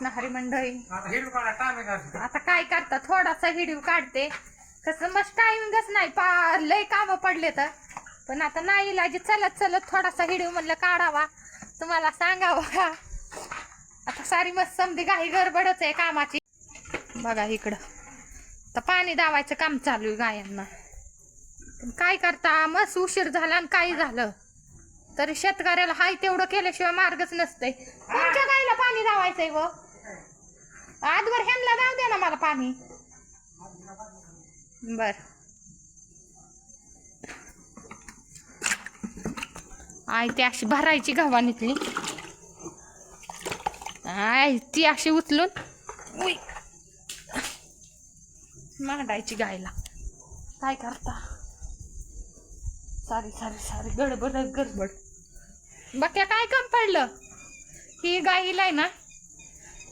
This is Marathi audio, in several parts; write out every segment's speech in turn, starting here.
कृष्ण हरी मंडळी आता काढा आता काय करता? थोडासा व्हिडिओ काढते. कसं मस्त टाइमिंगच नाही. पा लय कामं पडले तर. पण आता नाही इलाजी चलत चलत थोडासा व्हिडिओ म्हणलं काढावा. तुम्हाला सांगावा आता सारी मस्त समधी काही गडबडच आहे कामाची. बघा इकडं. तर पाणी दावायचं काम चालू आहे गायांना. पण काय करता? मस्त उशीर झाला आणि काही झालं. तरी शेतकऱ्याला हाय तेवढं केल्याशिवाय मार्गच नसतंय. कोणत्या गायला पाणी दावायचंय व? आजवर ह्यांना जाऊ दे ना मला पाणी. बर. आय ती अशी भरायची गव्हाणीतली आय ती अशी उचलून उई. मांडायची गायला. काय करता? सारी सारी सारी गडबड गडबड. बक्या काय कम पडलं? ही गाईला आहे ना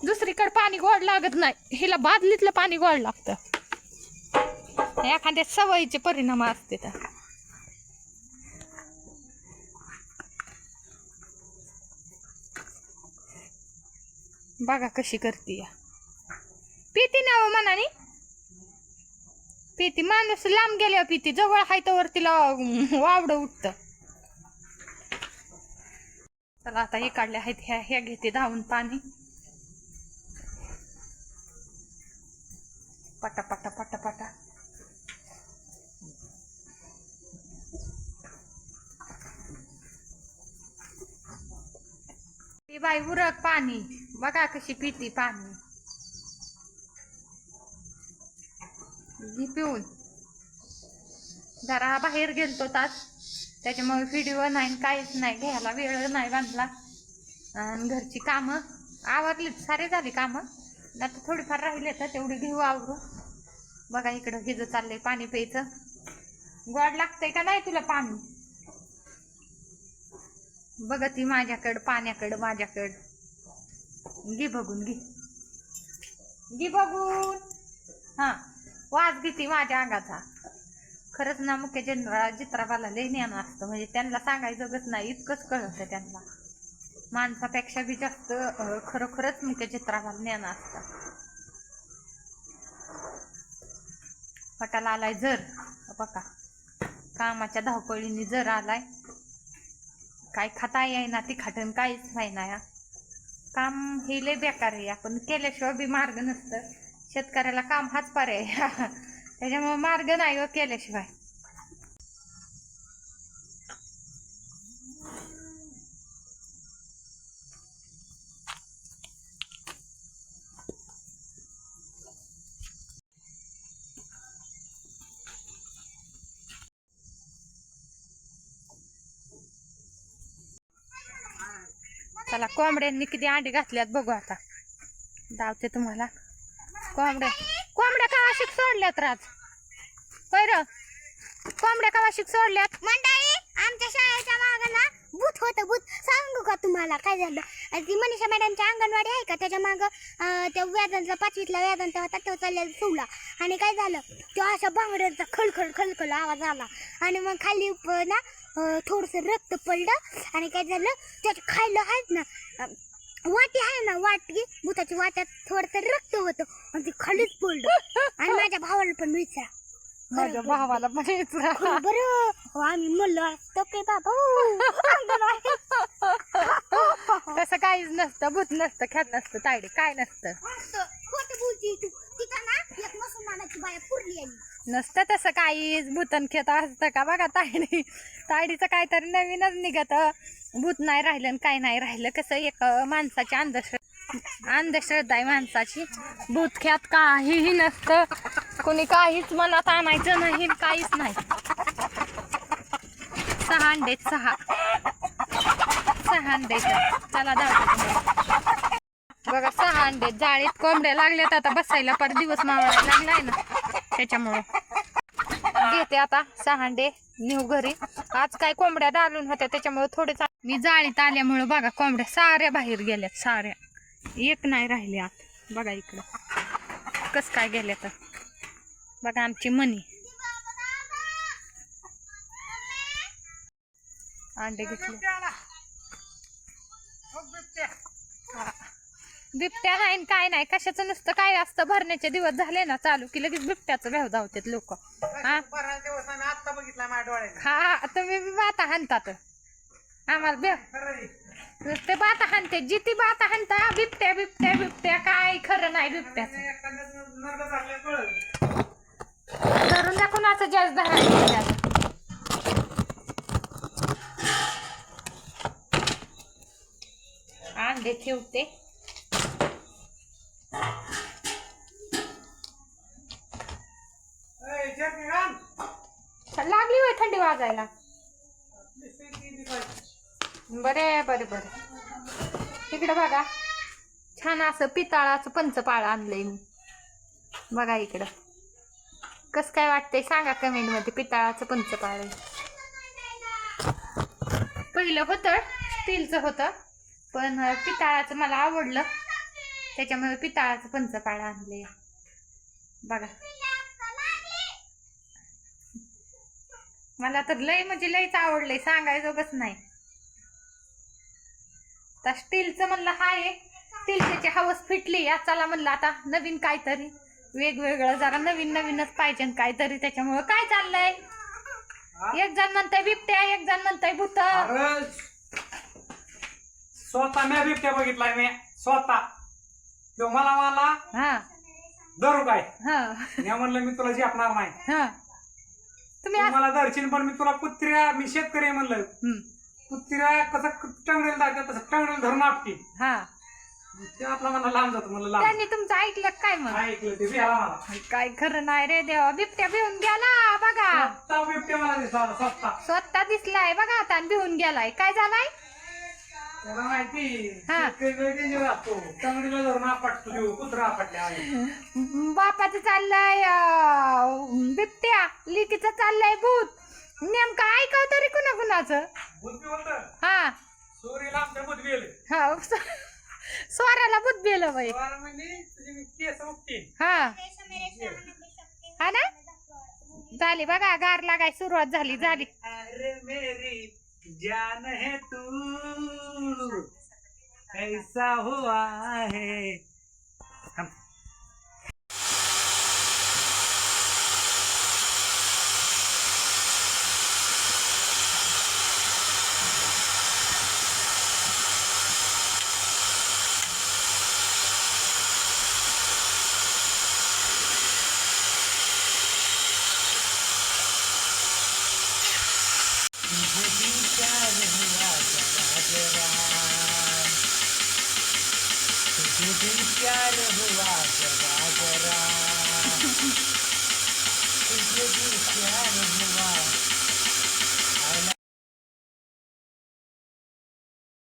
दुसरीकडे पाणी गोड लागत नाही. हिला बादलीतलं पाणी गोड लागतं. एखाद्या सवयीचे परिणाम असते तर. बघा कशी करते या. पिती ना हो मनाने. पिती माणूस लांब गेल्यावर पिती जवळ हाय तर तिला वावड उठत. चला आता हे काढले आहेत ह्या ह्या घेते धावून पाणी. पटा पटा पटा पटा. ती बाई उरक पाणी. बघा कशी पिती पाणी. घी पिऊन जरा बाहेर गेलतो तास. त्याच्यामुळे व्हिडिओ नाही काहीच नाही. घ्यायला वेळ नाही बांधला. आणि घरची कामं आवरली सारे झाली कामं. आता थोडीफार राहिले तर तेवढी घेऊ आवरू बघा इकडं हिजं चाललंय पाणी प्यायचं. गोड लागतंय का नाही तुला पाणी? बघ ती माझ्याकडं पाण्याकडं माझ्याकडं. घे बघून घे. घे बघून. हा वाज घेते माझ्या अंगाचा. खरंच ना मुख्य जनरा चित्राबाला लय ज्ञान असतं म्हणजे त्यांना सांगायचं जगत नाही इतकंच कळतं त्यांना. माणसापेक्षा बी जास्त खरोखरच मी त्या चित्राला ज्ञान असतं. पटाला आलाय जर बघा. कामाच्या धावपळीने जर आलाय काय खाता येईना ती खाटण काहीच व्हायना या. काम हे लय बेकार आहे आपण केल्याशिवाय बी मार्ग नसतं. शेतकऱ्याला काम हाच पर्याय त्याच्यामुळे मार्ग नाही व केल्याशिवाय. चला कोंबड्यांनी किती अंडी घातल्यात बघू आता. धावते तुम्हाला. कोंबड्या. कोंबड्या का वाशिक सोडल्यात राज? बरं कोंबड्या का वाशिक सोडल्यात? मंडळी आमच्या शाळेच्या मागं ना भूत होतं भूत. सांगू का तुम्हाला काय झालं? आणि ती मनीषा मॅडमची अंगणवाडी आहे का? त्याच्या मागं त्या व्याजांचा पाचवीतला व्याजांचा होता तो चाललेला सोडला आणि काय झालं? तो अशा बांगड्यांचा खळखळ खळखळ आवाज आला. आणि मग खाली ना थोडंसं रक्त पडलं. आणि काय झालं? त्याच्या खायला आहेत ना वाटी आहे ना वाटी भूताची वाट्यात थोडंसं रक्त होतं. आणि ते खालीच पडलं. आणि माझ्या भावाला पण विचारा. माझ्या भावाला म्हणायचं बरं. हो, आम्ही म्हणलो असतो की बाबा हो. तसं काहीच नसतं भूत नसतं खेळ नसतं तायडे काय नसतं. तू. नसतं तसं काहीच भूतन खेत असतं का? बघा तायडी तायडीचं काहीतरी नवीनच निघत. भूत नाही राहिलं आणि काय नाही राहिलं कसं एक माणसाची अंधश्रद्धा अंधश्रद्धा आहे माणसाची. भूतख्यात काहीही नसतं. कोणी काहीच मनात आणायचं नाही काहीच नाही. सहा अंडे सहा. सहा अंडे चला दाखवते बघा सहा अंडे जाळीत कोंबड्या लागल्यात आता. बसायला पर दिवस मावायला लागलाय ना त्याच्यामुळे. घेते आता सहा अंडे. नेऊ घरी. आज काय कोंबड्या डालून होत्या त्याच्यामुळे थोडे मी जाळीत आल्यामुळे बघा कोंबड्या साऱ्या बाहेर गेल्यात साऱ्या. एक नाही राहिली आत. बघा इकडं. कस काय गेले तर बघा आमची मनी. अंडे घेतले. बिबट्या नाही काय नाही. कशाचं नुसतं काय असतं? भरण्याचे दिवस झाले ना चालू की लगेच बिबट्याचं व्याव धावतात लोक. हा? तुम्ही आता बाता हाणतात. आम्हाला नुसते बाता हाणते जिती बाता हाणता बिबट्या बिबट्या बिबट्या काय खरं नाही बिबट्याचं. धरून दाखवून असं जास्त धरायचं अंडे ठेवते. लागली वय थंडी वाजायला. बरे बरे बरे. इकडे बघा. छान असं पितळाचं पंचपाळ आणलंय मी. बघा इकडं. कसं काय वाटतंय सांगा कमेंटमध्ये पितळाचं पंचपाळ आहे. पहिलं होतं स्टीलचं होतं पण पितळाचं मला आवडलं. त्याच्यामुळे पितळाचं पंचपाळ आणलंय. बघा. मला तर लय म्हणजे लयच आवडलंय सांगायचं नाही. आता स्टीलचं म्हणलं हाय. स्टीलची हवस फिटली. या चला म्हणलं आता नवीन काहीतरी. वेगवेगळं जरा नवीन नवीनच पाहिजे न काहीतरी त्याच्यामुळं. काय चाललंय? एक जण म्हणतंय बिबट्या एक जण म्हणतंय भूत. अरे, स्वतः मी बिबट्या बघितलाय मी. स्वतः. तो मला मला हा. धरू काय हा. मी म्हणलं मी तुला झेपणार नाही. हा. तुम्ही तू असं- मला धरशील पण मी तुला कुत्र्या मी शेतकरी आहे म्हणलं. कुत्र्या कसं टंगडेल जातात तसं टंगडेल धरून आपटी. हा. ते आपला मला लांब जातो लांब त्यांनी तुमचं ऐकलं काय मग? ऐकलं ते बिहाला मला काय खरं नाही रे देवा. बिबट्या भिवून गेला बघा. स्वतः मला दिसला स्वतः. स्वतः दिसलाय बघा आता आणि भिवून गेलाय. काय झालाय? त्याला माहिती हा. शेतकरी लय danger असतो. टंगडीला धरून आपटतो देऊ कुत्रा आपटल्या. बापाचं चाललंय अं, बिबट्या लिकीचं चाललंय भूत. नेमकं ऐकाव तरी कुणा कुणाचं हा. आमच्या बुद्धी गेले. हा स्वराला भूत बेलं बाई. हा. हा ना? झाली बघा गार लागाय सुरुवात झाली झाली. अरे मेरी जान है तू. कैसा हुआ है किती प्यार हुआ जरा किती प्यार हुआ